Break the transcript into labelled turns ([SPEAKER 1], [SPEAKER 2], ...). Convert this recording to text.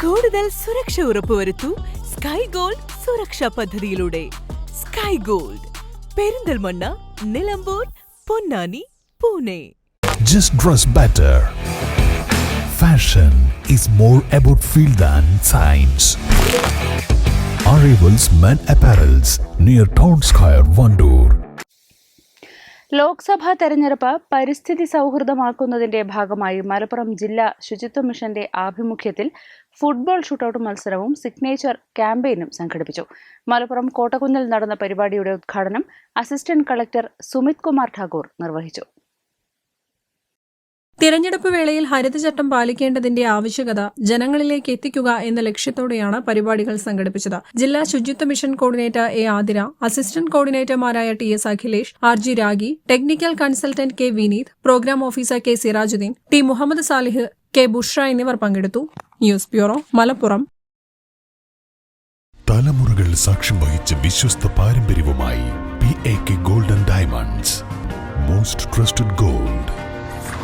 [SPEAKER 1] കൂടുതൽ സുരക്ഷ ഉറപ്പുവരുത്തൂ sky gold സുരക്ഷാ പദ്ധതിയിലൂടെ sky gold Perinthalmanna Nilambur Ponnani Pune
[SPEAKER 2] Just dress better. Fashion is more about feel than science. Arrivals Men Apparels near Town Square, Vandoor.
[SPEAKER 3] Lok Sabha തെരഞ്ഞെടുപ്പ് പരിസ്ഥിതി സൗഹൃദമാക്കുന്നതിന്റെ ഭാഗമായി മലപ്പുറം ജില്ലാ ശുചിത്വ മിഷന്റെ ആഭിമുഖ്യത്തിൽ ഫുട്ബോൾ ഷൂട്ടൌട്ട് മത്സരവും സിഗ്നേച്ചർ ക്യാമ്പയിനും സംഘടിപ്പിച്ചു. മലപ്പുറം കോട്ടക്കുന്നിൽ നടന്ന പരിപാടിയുടെ ഉദ്ഘാടനം അസിസ്റ്റന്റ് കളക്ടർ സുമിത് കുമാർ ഠാക്കൂർ നിർവഹിച്ചു.
[SPEAKER 4] തിരഞ്ഞെടുപ്പ് വേളയിൽ ഹരിതചട്ടം പാലിക്കേണ്ടതിന്റെ ആവശ്യകത ജനങ്ങളിലേക്ക് എത്തിക്കുക എന്ന ലക്ഷ്യത്തോടെയാണ് പരിപാടികൾ സംഘടിപ്പിച്ചത്. ജില്ലാ ശുചിത്വ mission coordinator A Athira assistant കോർഡിനേറ്റർമാരായ T S Akhilesh R G Ragi technical consultant K Vineeth programme officer K Sirajuddin T Muhammad Salih K Bushra എന്നിവർ പങ്കെടുത്തു. News bureau Malappuram.
[SPEAKER 2] തലമുറകൾ സാക്ഷ്യം വഹിച്ച വിശ്വസ്ത പാരമ്പര്യവുമായി golden diamonds most trusted gold